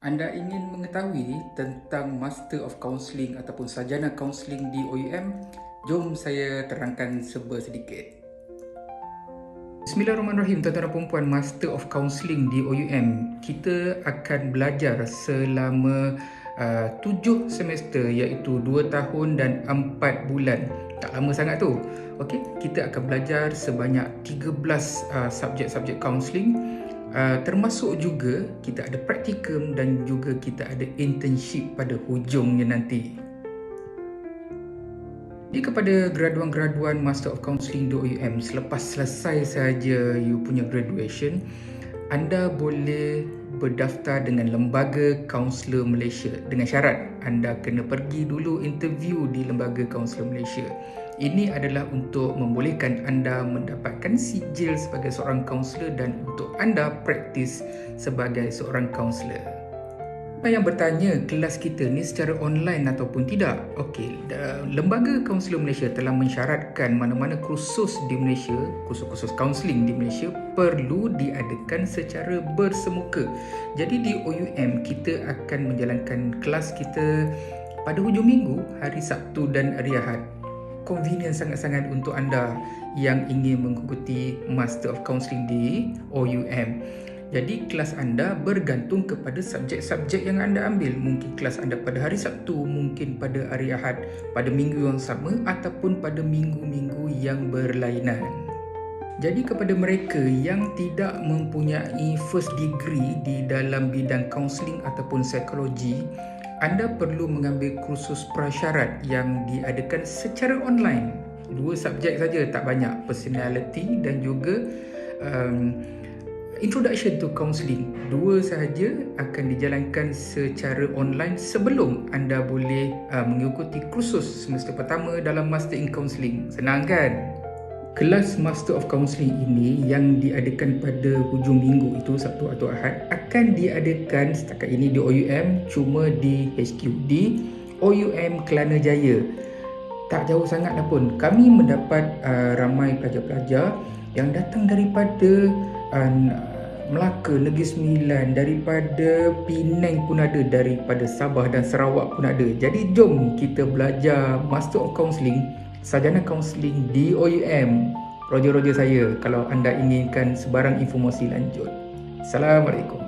Anda ingin mengetahui tentang Master of Counselling ataupun Sarjana Counselling di OUM? Jom saya terangkan serba sedikit. Bismillahirrahmanirrahim, tuan-tuan dan puan Master of Counselling di OUM. Kita akan belajar selama uh, tujuh semester iaitu dua tahun dan empat bulan. Tak lama sangat tu. Okey, kita akan belajar sebanyak 13 uh, subjek-subjek counselling Uh, termasuk juga kita ada praktikum dan juga kita ada internship pada hujungnya nanti. Jadi kepada graduan-graduan Master of Counselling di OUM selepas selesai saja you punya graduation, anda boleh berdaftar dengan Lembaga Kaunselor Malaysia dengan syarat anda kena pergi dulu interview di Lembaga Kaunselor Malaysia. Ini adalah untuk membolehkan anda mendapatkan sijil sebagai seorang kaunselor dan untuk anda praktis sebagai seorang kaunselor. Apa yang bertanya kelas kita ni secara online ataupun tidak? Okey, Lembaga Kaunselor Malaysia telah mensyaratkan mana-mana kursus di Malaysia, kursus-kursus kaunseling di Malaysia perlu diadakan secara bersemuka. Jadi di OUM kita akan menjalankan kelas kita pada hujung minggu, hari Sabtu dan hari Ahad convenient sangat-sangat untuk anda yang ingin mengikuti Master of Counselling di OUM. Jadi kelas anda bergantung kepada subjek-subjek yang anda ambil. Mungkin kelas anda pada hari Sabtu, mungkin pada hari Ahad, pada minggu yang sama ataupun pada minggu-minggu yang berlainan. Jadi kepada mereka yang tidak mempunyai first degree di dalam bidang counselling ataupun psikologi, anda perlu mengambil kursus prasyarat yang diadakan secara online. Dua subjek saja tak banyak, personality dan juga um, introduction to counselling. Dua sahaja akan dijalankan secara online sebelum anda boleh uh, mengikuti kursus semester pertama dalam Master in Counselling. Senang kan? Kelas Master of Counselling ini yang diadakan pada hujung minggu itu Sabtu atau Ahad akan diadakan setakat ini di OUM cuma di HQ di OUM Kelana Jaya. Tak jauh sangat dah pun. Kami mendapat uh, ramai pelajar-pelajar yang datang daripada uh, Melaka, Negeri Sembilan, daripada Penang pun ada, daripada Sabah dan Sarawak pun ada. Jadi jom kita belajar Master of Counselling sarjana kaunseling di OUM. Roger-roger saya kalau anda inginkan sebarang informasi lanjut. Assalamualaikum.